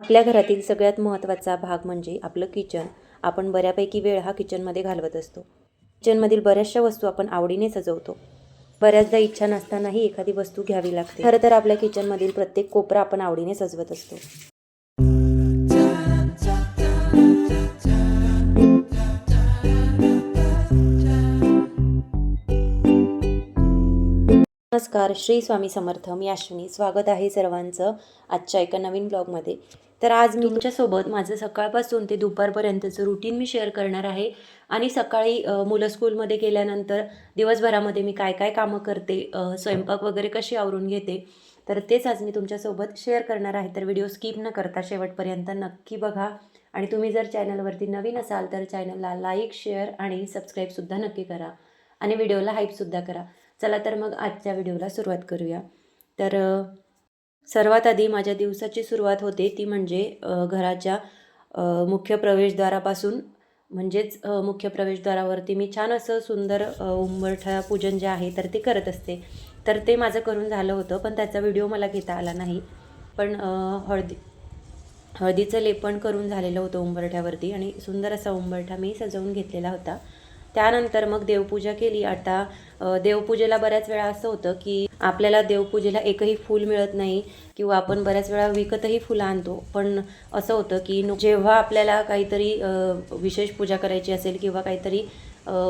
आपल्या घरातील सगळ्यात महत्त्वाचा भाग म्हणजे आपलं किचन. आपण बऱ्यापैकी वेळ हा किचनमध्ये घालवत असतो. किचनमधील बऱ्याचशा वस्तू आपण आवडीने सजवतो. बऱ्याचदा इच्छा नसतानाही एखादी वस्तू घ्यावी लागते. खरं तर आपल्या किचनमधील प्रत्येक कोपरा आपण आवडीने सजवत असतो. नमस्कार श्री स्वामी समर्थ. मी अश्विनी. स्वागत आहे सर्वांचं आजच्या एका नवीन ब्लॉगमध्ये तर आज मी तुमच्यासोबत माझं सकाळपासून ते दुपारपर्यंतचं रुटीन मी शेअर करणार आहे. आणि सकाळी मुलं स्कूलमध्ये गेल्यानंतर दिवसभरामध्ये मी काय काय कामं करते स्वयंपाक वगैरे कशी आवरून घेते तर तेच आज मी तुमच्यासोबत शेअर करणार आहे. तर व्हिडिओ स्किप न करता शेवटपर्यंत नक्की बघा. आणि तुम्ही जर चॅनलवरती नवीन असाल तर चॅनलला लाईक शेअर आणि सबस्क्राईबसुद्धा नक्की करा. आणि व्हिडिओला हाईपसुद्धा करा. चला तर मग आजच्या व्हिडिओला सुरुवात करूया. तर सर्वात आधी माझ्या दिवसाची सुरुवात होते ती म्हणजे घराच्या मुख्य प्रवेशद्वारापासून. म्हणजेच मुख्य प्रवेशद्वारावरती मी छान असं सुंदर उंबरठा पूजन जे आहे तर ते करत असते. तर ते माझं करून झालं होतं पण त्याचा व्हिडिओ मला घेता आला नाही. पण हळदी हळदीचं लेपन करून झालेलं होतं उंबरठ्यावरती आणि सुंदर असा उंबरठा मी सजवून घेतलेला होता. त्यानंतर मग देवपूजा केली. आता देवपूजेला बऱ्याच वेळा असं होतं की आपल्याला देवपूजेला एकही फूल मिळत नाही किंवा आपण बऱ्याच वेळा विकतही फुलं आणतो. पण असं होतं की जेव्हा आपल्याला काहीतरी विशेष पूजा करायची असेल किंवा काहीतरी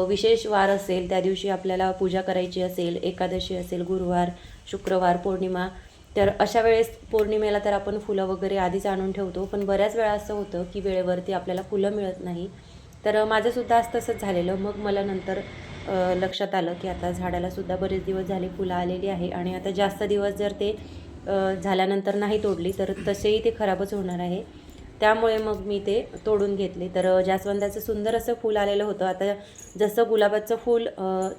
विशेष वार असेल त्या दिवशी आपल्याला पूजा करायची असेल एकादशी असेल गुरुवार शुक्रवार पौर्णिमा तर अशा वेळेस पौर्णिमेला तर आपण फुलं वगैरे आधीच आणून ठेवतो. पण बऱ्याच वेळा असं होतं की वेळेवरती आपल्याला फुलं मिळत नाही. तर माझंसुद्धा आज तसंच झालेलं. मग मला नंतर लक्षात आलं की आता झाडालासुद्धा बरेच दिवस झाले फुलं आलेली आहे आणि आता जास्त दिवस जर ते झाल्यानंतर नाही तोडली तर तसेही ते खराबच होणार आहे. त्यामुळे मग मी ते तोडून घेतले. तर जास्वंदाचं सुंदर असं फूल आलेलं होतं. आता जसं गुलाबाचं फूल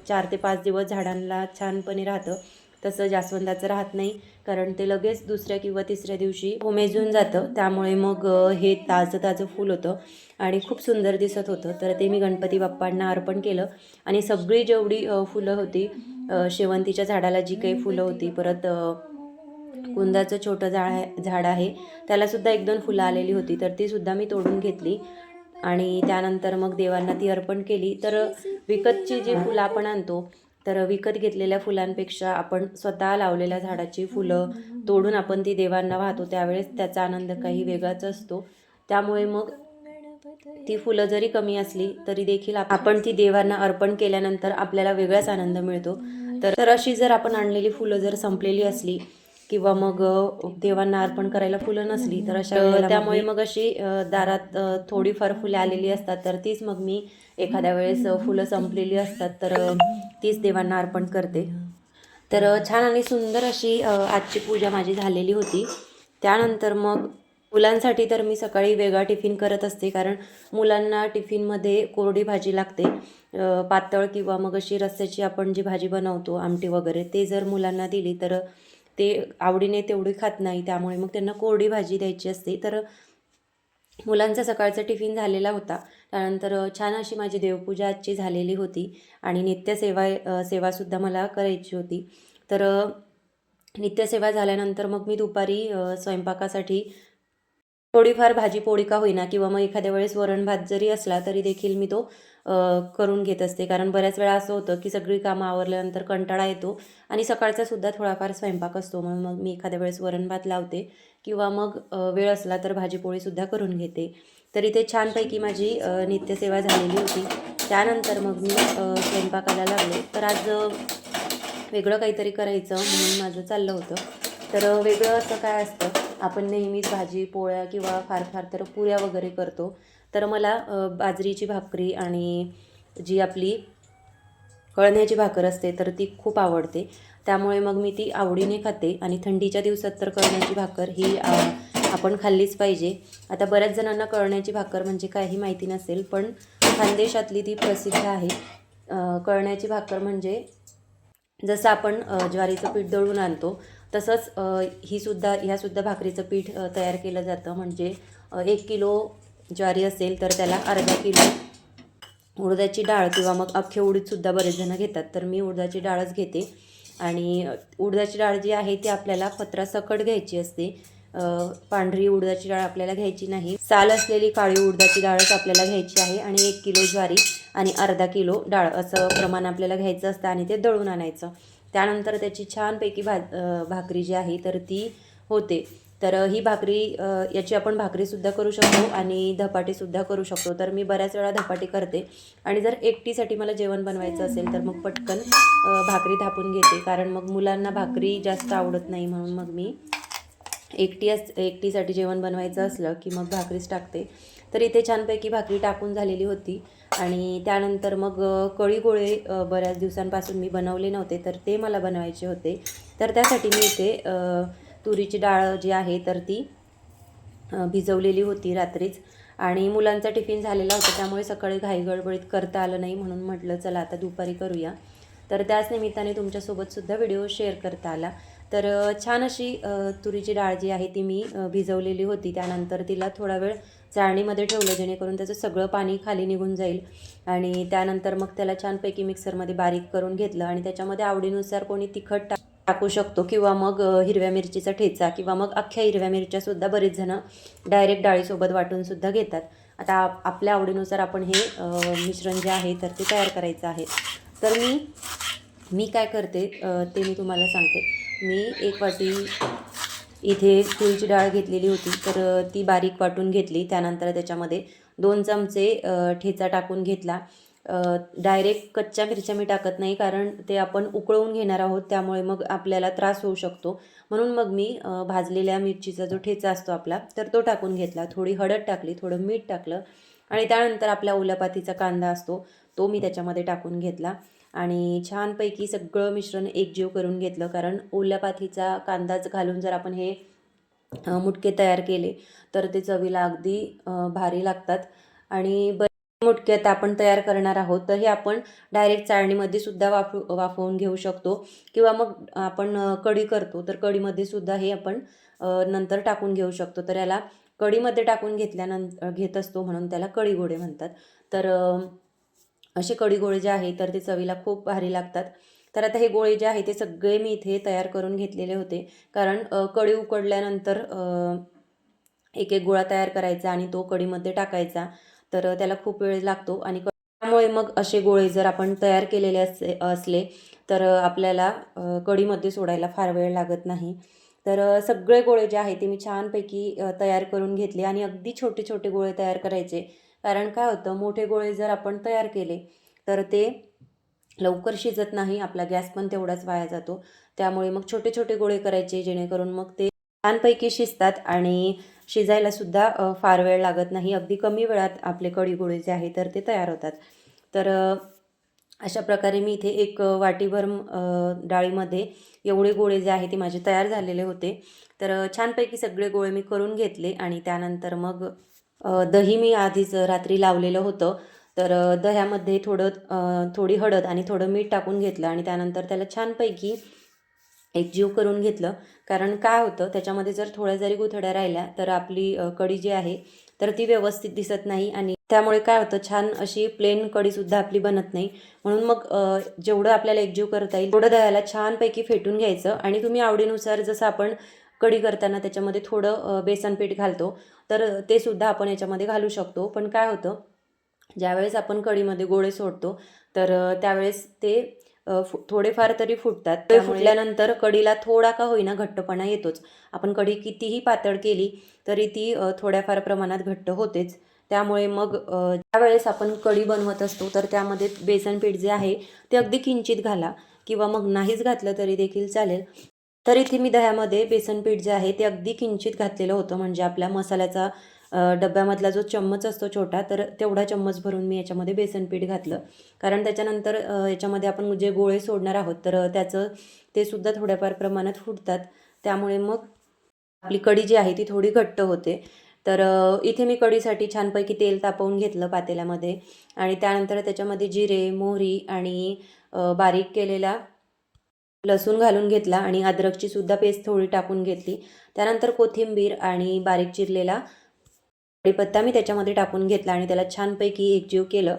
चार ते पाच दिवस झाडांना छानपणे राहतं तसं जास्वंदाचं राहत नाही. कारण ते लगेच दुसऱ्या किंवा तिसऱ्या दिवशी उमेजून जातं. त्यामुळे मग हे ताजं ताजं फूल होतं. आणि खूप सुंदर दिसत होतं. तर ते मी गणपती बाप्पांना अर्पण केलं. आणि सगळी जेवढी फुलं होती शेवंतीच्या झाडाला जी काही फुलं होती परत कुंदाचं छोटं झाड आहे झाड आहे त्यालासुद्धा एक दोन फुलं आलेली होती. तर तीसुद्धा मी तोडून घेतली. आणि त्यानंतर मग देवांना ती अर्पण केली. तर विकतची जी फुलं आपण आणतो तर विकत घेतलेल्या फुलांपेक्षा आपण स्वतः लावलेल्या झाडाची फुलं तोडून आपण ती देवांना वाहतो त्यावेळेस त्याचा आनंद काही वेगळाच असतो. त्यामुळे मग ती फुलं जरी कमी असली तरी देखील आप- आपण ती देवांना अर्पण केल्यानंतर आपल्याला वेगळाच आनंद मिळतो. तर अशी जर आपण आणलेली फुलं जर संपलेली असली किंवा मग देवांना अर्पण करायला फुलं नसली तर अशा त्यामुळे मग अशी दारात थोडीफार फुले आलेली असतात. तर तीच मग मी एखाद्या वेळेस फुलं संपलेली असतात. तर तीच देवांना अर्पण करते. तर छान आणि सुंदर अशी आजची पूजा माझी झालेली होती. त्यानंतर मग मुलांसाठी तर मी सकाळी वेगळा टिफिन करत असते. कारण मुलांना टिफिनमध्ये कोरडी भाजी लागते. पातळ किंवा मग अशी रस्स्याची आपण जी भाजी बनवतो आमटी वगैरे ते जर मुलांना दिली तर ते आवडीने तेवढी खात नाही त्यामुळे मग त्यांना कोरडी भाजी द्यायची असते. तर मुलांचा सकाळचा टिफिन झालेला होता. त्यानंतर छान अशी माझी देवपूजा आजची झालेली होती आणि नित्यसेवा सेवासुद्धा मला करायची होती. तर नित्यसेवा झाल्यानंतर मग मी दुपारी स्वयंपाकासाठी थोडीफार भाजी पोळी का होईना किंवा मग एखाद्या वेळेस वरण भात जरी असला तरी देखील मी तो करून घेत असते. कारण बऱ्याच वेळा असं होतं की सगळी कामं आवरल्यानंतर कंटाळा येतो आणि सकाळचा सुद्धा थोडाफार स्वयंपाक असतो. म्हणून मग मी एखाद्या वेळेस वरण भात लावते किंवा मग वेळ असला तर भाजीपोळीसुद्धा करून घेते. तर इथे छानपैकी माझी नित्यसेवा झालेली होती. त्यानंतर मग मी स्वयंपाकाला लागले. तर आज वेगळं काहीतरी करायचं म्हणून माझं चाललं होतं. तर वेगळं असं काय असतं? आपण नेहमीच भाजी पोळ्या किंवा फार फार तर पुऱ्या वगैरे करतो. तर मला बाजरीची भाकरी आणि जी आपली कळण्याची भाकर असते तर ती खूप आवडते. त्यामुळे मग मी ती आवडीने खाते आणि थंडीच्या दिवसात तर कळण्याची भाकर ही आपण खाल्लीच पाहिजे. आता बऱ्याच जणांना कळण्याची भाकर म्हणजे काही माहिती नसेल पण खानदेशातली ती प्रसिद्ध आहे. कळण्याची भाकर म्हणजे जसं आपण ज्वारीचं पीठ दळून आणतो तसंच ही सुद्धा ह्यासुद्धा भाकरीचं पीठ तयार केलं जातं. म्हणजे एक किलो ज्वारी असेल तर त्याला अर्धा किलो उडदाची डाळ किंवा मग अख्खे उडीदसुद्धा बरेच जण घेतात. तर मी उडदाची डाळच घेते. आणि उडदाची डाळ जी आहे ती आपल्याला पत्रासकट घ्यायची असते. पांढरी उडदाची डाळ आपल्याला घ्यायची नाही. साल असलेली काळी उडदाची डाळच आपल्याला घ्यायची आहे. आणि एक किलो ज्वारी आणि अर्धा किलो डाळ असं प्रमाण आपल्याला घ्यायचं असतं आणि ते दळून आणायचं. त्यानंतर त्याची छानपैकी भा भाकरी जी आहे तर ती होते. तर ही भाकरी याची आपण भाकरीसुद्धा करू शकतो आणि धपाटीसुद्धा करू शकतो. तर मी बऱ्याच वेळा धपाटी करते. आणि जर एकटीसाठी मला जेवण बनवायचं असेल तर मग पटकन भाकरी थापून घेते. कारण मग मुलांना भाकरी जास्त आवडत नाही म्हणून मग मी एकटी अस एकटीसाठी जेवण बनवायचं असलं की मग भाकरीच टाकते. तर इथे छानपैकी भाकरी टाकून झालेली होती. आणि त्यानंतर मग कळी गोळे बऱ्याच दिवसांपासून मी बनवले नव्हते तर ते मला बनवायचे होते. तर त्यासाठी मी इथे तुरीची डाळ जी आहे तर ती भिजवलेली होती रात्रीच. आणि मुलांचा टिफिन झालेला होता त्यामुळे सकाळी घाई गडबडीत करता आलं नाही म्हणून म्हटलं चला आता दुपारी करूया. तर त्याच निमित्ताने तुमच्यासोबतसुद्धा व्हिडिओ शेअर करता आला. तर छान अशी तुरीची डाळ जी आहे ती मी भिजवलेली होती. त्यानंतर तिला थोडा वेळ चाळणीमध्ये ठेवलं जेणेकरून त्याचं सगळं पाणी खाली निघून जाईल. आणि त्यानंतर मग त्याला छानपैकी मिक्सरमध्ये बारीक करून घेतलं आणि त्याच्यामध्ये आवडीनुसार कोणी तिखट टा टाकू शकतो किंवा मग हिरव्या मिरचीचा ठेचा किंवा मग अख्ख्या हिरव्या मिरच्यासुद्धा बरेच जणं डायरेक्ट डाळीसोबत वाटूनसुद्धा घेतात. आता आप- आपल्या आवडीनुसार आपण हे मिश्रण जे आहे तर ते तयार करायचं आहे. तर मी मी काय करते ते मी तुम्हाला सांगते. मी एक वाटी इथे तुरीची डाळ घेतलेली होती तर ती बारीक वाटून घेतली. त्यानंतर त्याच्यामध्ये दोन चमचे ठेचा टाकून घेतला. डायरेक्ट कच्च्या मिरच्या मी टाकत नाही कारण ते आपण उकळवून घेणार आहोत त्यामुळे मग आपल्याला त्रास होऊ शकतो. म्हणून मग मी भाजलेल्या मिरचीचा जो ठेचा असतो आपला तर तो टाकून घेतला. थोडी हळद टाकली थोडं मीठ टाकलं आणि त्यानंतर आपला ओलापातीचा कांदा असतो तो मी त्याच्यामध्ये टाकून घेतला. आणि छानपैकी सगळं मिश्रण एकजीव करून घेतलं कारण ओल्यापाथीचा कांदाच घालून जर आपण हे मुटके तयार केले तर ते चवीला अगदी भारी लागतात. आणि ब मुटके आता आपण तयार करणार आहोत तर हे आपण डायरेक्ट चाळणीमध्ये सुद्धा वाफू वाफवून घेऊ शकतो. किंवा मग आपण कढी करतो तर कढीमध्ये सुद्धा हे आपण नंतर टाकून घेऊ शकतो. तर याला कढीमध्ये टाकून घेतल्यानंतर घेत असतो म्हणून त्याला कढी घोडे म्हणतात. तर असे कडी गोळे जे आहे तर ते चवीला खूप भारी लागतात. तर आता हे गोळे जे आहे ते सगळे मी इथे तयार करून घेतलेले होते. कारण कडी कढी उकडल्यानंतर एक एक गोळा तयार करायचा आणि तो कडीमध्ये टाकायचा. तर त्याला खूप वेळ लागतो आणि त्यामुळे मग असे गोळे जर आपण तयार केलेले असे असले तर आपल्याला कडीमध्ये कढीमध्ये सोडायला फार वेळ लागत नाही. तर सगळे गोळे जे आहे ते मी छानपैकी तयार करून घेतले आणि अगदी छोटे छोटे गोळे तयार करायचे. कारण काय होतं मोठे गोळे जर आपण तयार केले तर ते लवकर शिजत नाही आपला गॅस पण तेवढाच वाया जातो. त्यामुळे मग छोटे छोटे गोळे करायचे जेणेकरून मग ते छानपैकी शिजतात आणि शिजायला सुद्धा फार वेळ लागत नाही. अगदी कमी वेळात आपले कडी गोळे जे आहे तर ते तयार होतात. तर अशा प्रकारे मी इथे एक वाटीभर डाळीमध्ये एवढे गोळे जे आहे ते माझे तयार झालेले होते. तर छानपैकी सगळे गोळे मी करून घेतले आणि त्यानंतर मग दही मी आधीच रात्री लावलेलं होतं. तर दह्यामध्ये थोडं थोडी हळद आणि थोडं मीठ टाकून घेतलं आणि त्यानंतर त्याला छानपैकी एकजीव करून घेतलं. कारण काय होतं? त्याच्यामध्ये जर थोड्या जरी गुथड्या राहिल्या तर आपली कडी कढी जी आहे तर ती व्यवस्थित दिसत नाही आणि त्यामुळे काय होतं? छान अशी प्लेन कढीसुद्धा आपली बनत नाही. म्हणून मग जेवढं आपल्याला एकजीव करता येईल तेवढं दह्याला छानपैकी फेटून घ्यायचं आणि तुम्ही आवडीनुसार जसं आपण कढी करताना त्याच्यामध्ये थोडं बेसन पीठ घालतो. तर ते सुद्धा आपण याच्यामध्ये घालू शकतो. पण काय होतं ज्यावेळेस आपण कढीमध्ये गोळे सोडतो तर त्यावेळेस ते थोडेफार तरी फुटतात. ते फुटल्यानंतर कढीला थोडा का होईना घट्टपणा येतोच. आपण कढी कितीही पातळ केली तरी ती थोड्याफार प्रमाणात घट्ट होतेच. त्यामुळे मग ज्यावेळेस आपण कढी बनवत असतो तर त्यामध्ये बेसन पीठ जे आहे ते अगदी किंचित घाला. किंवा मग नाहीच घातलं तरी देखील चालेल. तर इथे मी दह्यामध्ये बेसन पीठ जे आहे ते अगदी किंचित घातलेलं होतं. म्हणजे आपल्या मसाल्याचा डब्यामधला जो चम्मच असतो छोटा तर तेवढा चम्मच भरून मी याच्यामध्ये बेसन पीठ घातलं. कारण त्याच्यानंतर याच्यामध्ये आपण जे गोळे सोडणार आहोत तर त्याचं ते सुद्धा थोड्याफार प्रमाणात फुटतात. त्यामुळे मग आपली कढी जी आहे ती थोडी घट्ट होते. तर इथे मी कढीसाठी छानपैकी तेल तापवून घेतलं पातेल्यामध्ये. आणि त्यानंतर त्याच्यामध्ये जिरे मोहरी आणि बारीक केलेला लसूण घालून घेतला आणि अद्रकची सुद्धा पेस्ट थोडी टाकून घेतली. त्यानंतर कोथिंबीर आणि बारीक चिरलेला कढीपत्ता मी त्याच्यामध्ये टाकून घेतला आणि त्याला छानपैकी एकजीव केलं.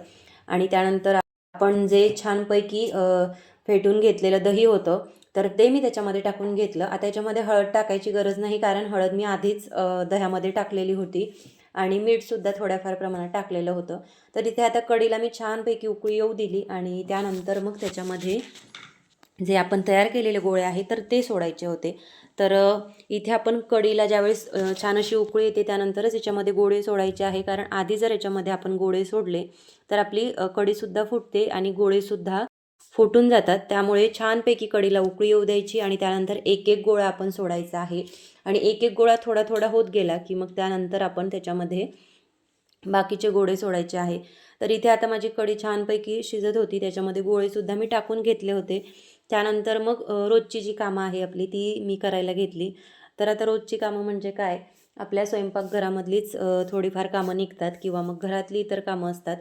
आणि त्यानंतर आपण जे छानपैकी फेटून घेतलेलं दही होतं तर ते मी त्याच्यामध्ये टाकून घेतलं. आता याच्यामध्ये हळद टाकायची गरज नाही कारण हळद मी आधीच दह्यामध्ये टाकलेली होती आणि मीठसुद्धा थोड्याफार प्रमाणात टाकलेलं होतं. तर इथे आता कढीला मी छानपैकी उकळी येऊ दिली आणि त्यानंतर मग त्याच्यामध्ये जे आपण तयार केलेले गोळे आहे तर ते सोडायचे होते. तर इथे आपण कढीला ज्यावेळेस छान अशी उकळी येते त्यानंतरच याच्यामध्ये गोळे सोडायचे आहे. कारण आधी जर याच्यामध्ये आपण गोळे सोडले तर आपली कडीसुद्धा कढीसुद्धा फुटते आणि गोळेसुद्धा फुटून जातात. त्यामुळे छानपैकी कढीला उकळी येऊ द्यायची आणि त्यानंतर एक एक गोळा आपण सोडायचा आहे. आणि एक एक गोळा थोडा थोडा होत गेला की मग त्यानंतर आपण त्याच्यामध्ये बाकीचे गोळे सोडायचे आहे. तर इथे आता माझी कढी छानपैकी शिजत होती. त्याच्यामध्ये गोळेसुद्धा मी टाकून घेतले होते. त्यानंतर मग रोजची जी कामं आहे आपली ती मी करायला घेतली. तर आता रोजची कामं म्हणजे काय? आपल्या स्वयंपाकघरामधलीच थोडीफार कामं निघतात किंवा मग घरातली इतर कामं असतात.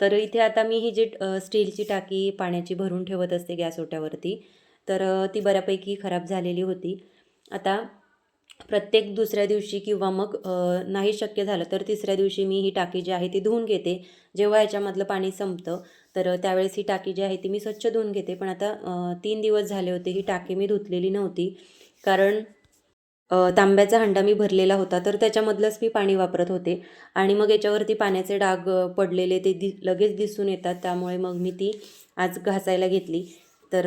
तर इथे आता मी ही जी स्टीलची टाकी पाण्याची भरून ठेवत असते गॅस ओट्यावरती तर ती बऱ्यापैकी खराब झालेली होती. आता प्रत्येक दुसऱ्या दिवशी किंवा मग नाही शक्य झालं तर तिसऱ्या दिवशी मी ही टाकी जी आहे ती धुवून घेते. जेव्हा याच्यामधलं पाणी संपतं तर त्यावेळेस ही टाकी जी आहे ती मी स्वच्छ धुवून घेते. पण आता तीन दिवस झाले होते ही टाकी मी धुतलेली नव्हती. कारण तांब्याचा हंडा मी भरलेला होता तर त्याच्यामधलंच मी पाणी वापरत होते. आणि मग याच्यावरती पाण्याचे डाग पडलेले ते दि लगेच दिसून येतात. त्यामुळे मग मी ती आज घासायला घेतली. तर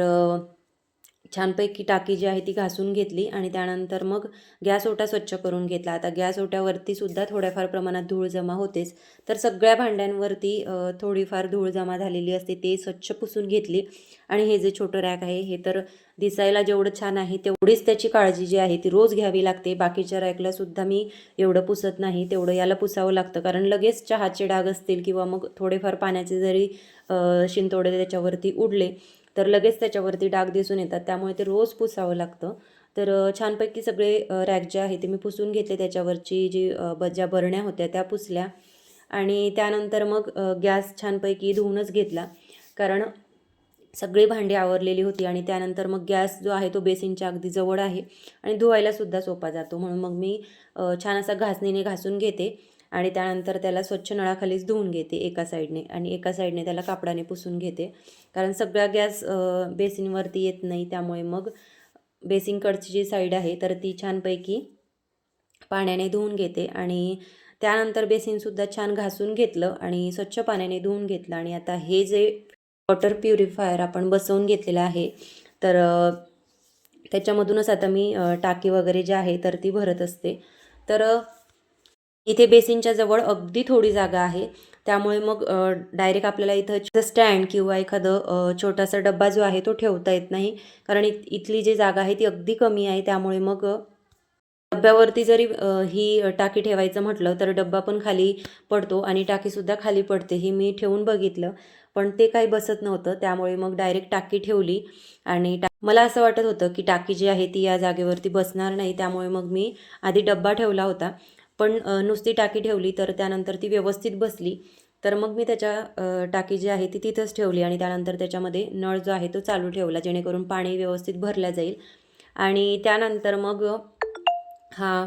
छानपैकी टाकी जी आहे ती घासून घेतली आणि त्यानंतर मग गॅस ओटा स्वच्छ करून घेतला. आता गॅस ओट्यावरती सुद्धा थोड्याफार प्रमाणात धूळ जमा होतेच. तर सगळ्या भांड्यांवरती थोडीफार धूळ जमा झालेली असते ते स्वच्छ पुसून घेतली. आणि हे जे छोटं रॅक आहे हे तर दिसायला जेवढं छान आहे तेवढीच त्याची काळजी जी आहे ती रोज घ्यावी लागते. बाकीच्या रॅकला सुद्धा मी एवढं पुसत नाही तेवढं याला पुसावं लागतं. कारण लगेच चहाचे डाग असतील किंवा मग थोडेफार पाण्याचे जरी शिंतोडे त्याच्यावरती उडले तर लगेच त्याच्यावरती डाग दिसून येतात. त्यामुळे ते रोज पुसावं लागतं. तर छानपैकी सगळे रॅक जे आहे ते मी पुसून घेतले त्याच्यावरची जी ज्या बरण्या होत्या त्या पुसल्या. आणि त्यानंतर मग गॅस छानपैकी धुवूनच घेतला. कारण सगळी भांडी आवरलेली होती आणि त्यानंतर मग गॅस जो आहे तो बेसिनच्या अगदी जवळ आहे आणि धुवायलासुद्धा सोपा जातो. म्हणून मग मी छान असा घासणीने घासून घेते. आणि त्यानंतर त्याला स्वच्छ नळाखालीच धुवून घेते एका साईडने आणि एका साईडने त्याला कापडाने पुसून घेते. कारण सगळा गॅस बेसिनवरती येत नाही त्यामुळे मग बेसिनकडची जी साईड आहे तर ती छानपैकी पाण्याने धुवून घेते आणि त्यानंतर बेसिनसुद्धा छान घासून घेतलं आणि स्वच्छ पाण्याने धुवून घेतलं. आणि आता हे जे वॉटर प्युरिफायर आपण बसवून घेतलेलं आहे तर त्याच्यामधूनच आता मी टाकी वगैरे जी आहे तर ती भरत असते. तर इथे बेसिनच्या जवळ अगदी थोडी जागा आहे. त्यामुळे मग डायरेक्ट आपल्याला इथं स्टँड किंवा एखादं छोटासा डब्बा जो आहे तो ठेवता येत नाही. कारण इथली जी जागा आहे ती अगदी कमी आहे. त्यामुळे मग डब्यावरती जरी ही टाकी ठेवायचं म्हटलं तर डब्बा पण खाली पडतो आणि टाकीसुद्धा खाली पडते हे मी ठेवून बघितलं. पण ते काही बसत नव्हतं. त्यामुळे मग डायरेक्ट टाकी ठेवली आणि टा मला असं वाटत होतं की टाकी जी आहे ती या जागेवरती बसणार नाही. त्यामुळे मग मी आधी डब्बा ठेवला होता. पण नुसती टाकी ठेवली तर त्यानंतर ती व्यवस्थित बसली. तर मग मी त्याच्या टाकी जी आहे ती तिथंच ठेवली आणि त्यानंतर त्याच्यामध्ये नळ जो आहे तो चालू ठेवला जेणेकरून पाणी व्यवस्थित भरल्या जाईल. आणि त्यानंतर मग हा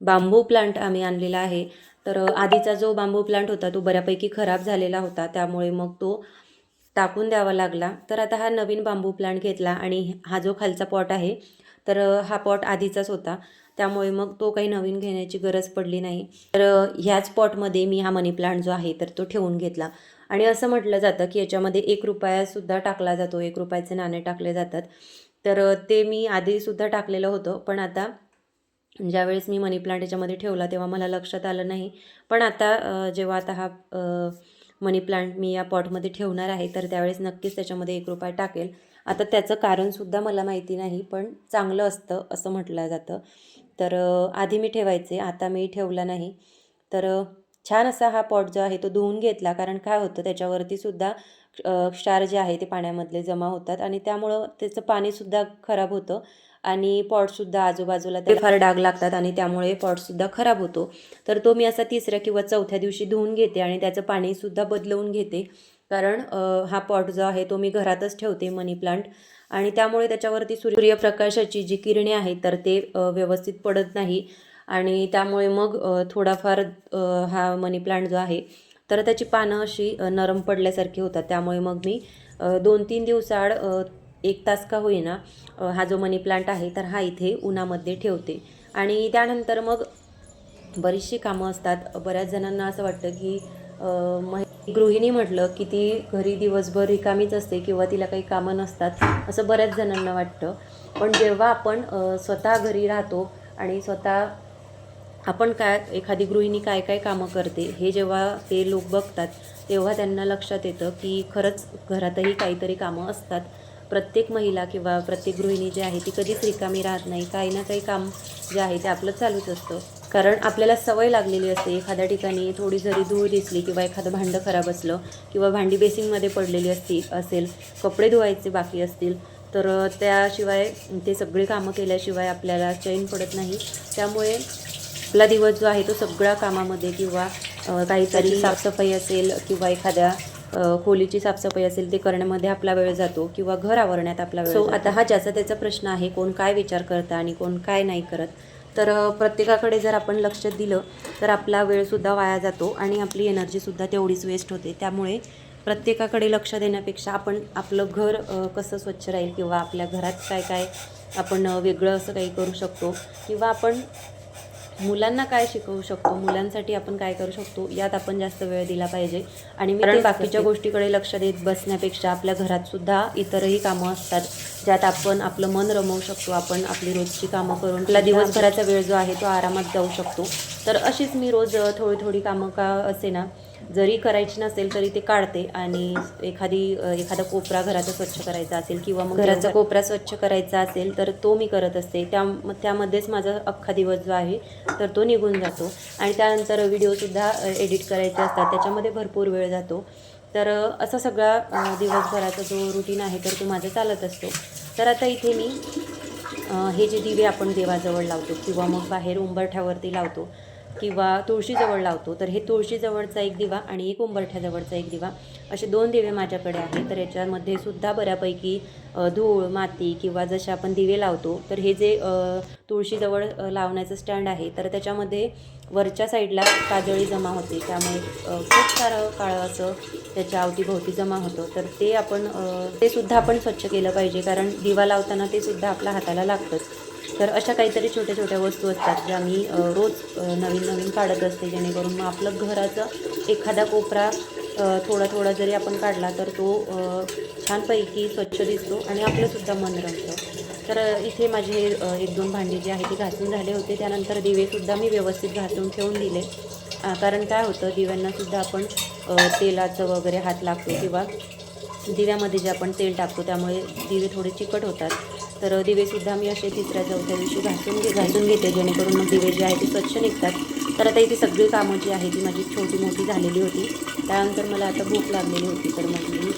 बांबू प्लांट आम्ही आणलेला आहे. तर आधीचा जो बांबू प्लांट होता तो बऱ्यापैकी खराब झालेला होता. त्यामुळे मग तो टाकून द्यावा लागला. तर आता हा नवीन बांबू प्लांट घेतला आणि हा जो खालचा पॉट आहे तर हा पॉट आधीचाच होता. त्यामुळे मग तो काही नवीन घेण्याची गरज पडली नाही. तर ह्याच पॉटमध्ये मी हा मनी प्लांट जो आहे तर तो ठेवून घेतला. आणि असं म्हटलं जातं की याच्यामध्ये एक रुपयासुद्धा टाकला जातो एक रुपयाचे नाणे टाकले जातात. तर ते मी आधीसुद्धा टाकलेलं होतं पण आता ज्यावेळेस मी मनी प्लांट याच्यामध्ये ठेवला तेव्हा मला लक्षात आलं नाही. पण आता जेव्हा आता हा मनी प्लांट मी या पॉटमध्ये ठेवणार आहे तर त्यावेळेस नक्कीच त्याच्यामध्ये एक रुपया टाकेल. आता त्याचं कारणसुद्धा मला माहिती नाही पण चांगलं असतं असं म्हटलं जातं. तर आधी मी ठेवायचे आता मी ठेवला नाही. तर छान असा हा पॉट जो आहे तो धुवून घेतला कारण काय होतं त्याच्यावरती सुद्धा क्षार जे आहे ते पाण्यामधले जमा होतात आणि त्यामुळं त्याचं पाणीसुद्धा खराब होतं आणि पॉटसुद्धा आजूबाजूला ते फार डाग लागतात आणि त्यामुळे पॉटसुद्धा खराब होतो. तर तो मी असा तिसऱ्या किंवा चौथ्या दिवशी धुवून घेते आणि त्याचं पाणीसुद्धा बदलवून घेते. कारण हा पॉट जो आहे तो मी घरातच ठेवते मनी प्लांट. आणि त्यामुळे त्याच्यावरती सूर्यप्रकाशाची जी किरणे आहेत तर ते व्यवस्थित पडत नाही. आणि त्यामुळे मग थोडाफार हा मनी प्लांट जो आहे तर त्याची पानं अशी नरम पडल्यासारखी होतात. त्यामुळे मग मी दोन तीन दिवसाआड एक तास का होईना हा जो मनी प्लांट आहे तर हा इथे उन्हामध्ये ठेवते. आणि त्यानंतर मग बरीचशी कामं असतात. बऱ्याच जणांना असं वाटतं की अ, गृहिणी म्हटलं की ती घरी दिवसभर रिकामीच असते किंवा तिला काही कामं नसतात असं बऱ्याच जणांना वाटतं. पण जेव्हा आपण स्वतः घरी राहतो आणि स्वतः आपण काय एखादी गृहिणी काय काय कामं करते हे जेव्हा ते लोक बघतात तेव्हा त्यांना लक्षात येतं की खरंच घरातही काहीतरी कामं असतात. प्रत्येक महिला किंवा प्रत्येक गृहिणी जी आहे ती कधीच रिकामी राहत नाही. काही ना काही काम जे आहे ते आपलं चालूच असतं. कारण आपल्याला सवय लागलेली असते. एखाद्या ठिकाणी थोडी जरी धूळ दिसली किंवा एखादं भांडं खराब असलं किंवा भांडी बेसिंगमध्ये पडलेली असती असेल कपडे धुवायचे बाकी असतील तर त्याशिवाय ते सगळे कामं केल्याशिवाय आपल्याला चैन पडत नाही. त्यामुळे आपला दिवस जो आहे तो सगळ्या कामामध्ये किंवा काहीतरी साफसफाई असेल किंवा एखाद्या खोलीची साफसफाई असेल ते करण्यामध्ये आपला वेळ जातो किंवा घर आवरण्यात आपला वेळ सो आता हा ज्याचा त्याचा प्रश्न आहे कोण काय विचार करतं आणि कोण काय नाही करत तर प्रत्येकाकडे जर आपण लक्ष दिलं तर आपला वेळसुद्धा वाया जातो आणि आपली एनर्जीसुद्धा तेवढीच वेस्ट होते. त्यामुळे प्रत्येकाकडे लक्ष देण्यापेक्षा आपण आपलं घर कसं स्वच्छ राहील किंवा आपल्या घरात काय काय आपण वेगळं असं काही करू शकतो किंवा आपण मुलांना काय शिकवू शकतो? मुलांसाठी आपण काय करू शकतो? यात आपण जास्त वेळ दिला पाहिजे. आणि मी कारण बाकीच्या गोष्टीकडे लक्ष देत बसण्यापेक्षा आपल्या घरात सुद्धा इतरही कामं असतात ज्यात आपण आपलं मन रमवू शकतो. आपण आपली रोजची कामं करून आपला दिवसभराचा वेळ जो आहे तो आरामात जाऊ शकतो. तर अशीच मी रोज थोडी थोडी कामं का असे ना जरी करायची नसेल तरी ते काढते आणि एखादी एखादा कोपरा घराचा स्वच्छ करायचा असेल किंवा मग घराचा कोपरा स्वच्छ करायचा असेल तर तो मी करत असते. त्या त्यामध्येच माझा अख्खा दिवस जो आहे तर तो निघून जातो. आणि त्यानंतर व्हिडिओसुद्धा एडिट करायचे असतात. त्याच्यामध्ये भरपूर वेळ जातो. तर असा सगळा दिवसभराचा जो रुटीन आहे तर तो माझा चालत असतो. तर आता इथे मी हे जे दिवे आपण देवाजवळ लावतो किंवा मग बाहेर उंबरठ्यावरती लावतो किंवा तुळशीजवळ लावतो तर हे तुळशीजवळचा एक दिवा आणि एक उंबरठ्याजवळचा एक दिवा असे दोन दिवे माझ्याकडे आहेत. तर याच्यामध्ये सुद्धा बऱ्यापैकी धूळ माती किंवा जसे आपण दिवे लावतो तर हे जे तुळशीजवळ लावण्याचं स्टँड आहे तर त्याच्यामध्ये वरच्या साईडला काजळी जमा होते. त्यामुळे खूप सारं काळं असं त्याच्या अवतीभोवती जमा होतं. तर ते आपण ते सुद्धा आपण स्वच्छ केलं पाहिजे कारण दिवा लावताना ते सुद्धा आपल्या हाताला लागतंच. तर अशा काहीतरी छोट्या छोट्या वस्तू असतात ज्या मी रोज नवीन नवीन काढत असते जेणेकरून मग आपलं घराचं एखादा कोपरा थोडा थोडा जरी आपण काढला तर तो छानपैकी स्वच्छ दिसतो आणि आपलंसुद्धा मन रमतं. तर इथे माझे एक दोन भांडी जे आहे ते घासून झाले होते. त्यानंतर दिवेसुद्धा मी व्यवस्थित घासून ठेवून दिले. कारण काय होतं दिव्यांनासुद्धा आपण तेलाचं वगैरे हात लागतो किंवा दिव्यामध्ये जे आपण तेल टाकतो त्यामुळे दिवे थोडे चिकट होतात. तर दिवेसुद्धा मी असे तिसऱ्या चौथ्या दिवशी घासून घे घासून घेते जेणेकरून मग दिवे जे आहे ते स्वच्छ निघतात. तर आता इथे सगळी कामं जी आहे ती माझी छोटी मोठी झालेली होती. त्यानंतर मला आता भूक लागलेली होती तर मग मी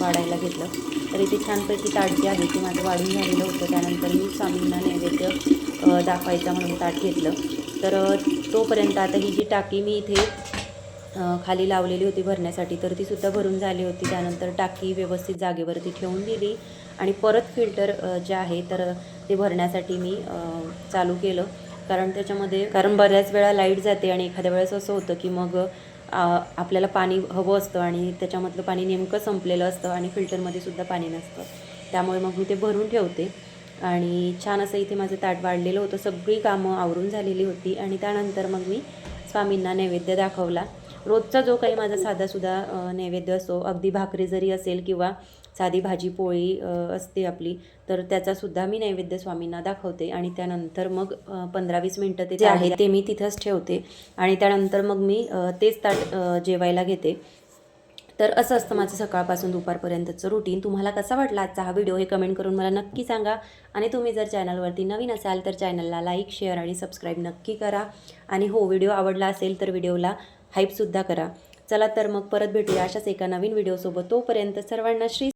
वाढायला घेतलं. तर इथे छानपैकी ताट जे आहे ते माझं वाढून झालेलं होतं. त्यानंतर मी स्वामींना नैवेद्य दाखवायचा म्हणून ताट घेतलं. तर तोपर्यंत आता ही जी टाकी मी इथे खाली लावलेली होती भरण्यासाठी तर ती सुद्धा भरून झाली होती. त्यानंतर टाकी व्यवस्थित जागेवरती ठेवून दिली. आणि परत फिल्टर जे आहे तर ते भरण्यासाठी मी चालू केलं. कारण त्याच्यामध्ये कारण बऱ्याच वेळा लाइट जाते आणि एखाद्या वेळेस असं होतं की मग आपल्याला पाणी हवं असतं आणि त्याच्यामधलं पाणी नेमकं संपलेलं असतं आणि फिल्टरमध्ये सुद्धा पाणी नसतं. त्यामुळे मग मी ते भरून ठेवते. आणि छान असं इथे माझं ताट वाढलेलं होतं. सगळी कामं आवरून झालेली होती. आणि त्यानंतर मग मी स्वामींना नैवेद्य दाखवला. रोजचा जो काही माझा साधासुद्धा नैवेद्य असतो अगदी भाकरी जरी असेल किंवा साधी भाजी पोळी असते आपली तर त्याचासुद्धा मी नैवेद्य स्वामींना दाखवते आणि त्यानंतर मग पंधरा वीस मिनटं ते जे आहे ते मी तिथंच ठेवते आणि त्यानंतर मग मी तेच ताट जेवायला घेते. तर असं असतं माझं सकाळपासून दुपारपर्यंतचं रुटीन तुम्हाला कसा वाटला आजचा हा व्हिडिओ हे कमेंट करून मला नक्की सांगा. आणि तुम्ही जर चॅनलवरती नवीन असाल तर चॅनलला लाईक शेअर आणि सबस्क्राईब नक्की करा. आणि हो व्हिडिओ आवडला असेल तर व्हिडिओला हाईपसुद्धा करा. चला तर मग परत भेटूया अशाच एका नवीन व्हिडिओसोबत तोपर्यंत सर्वांना श्री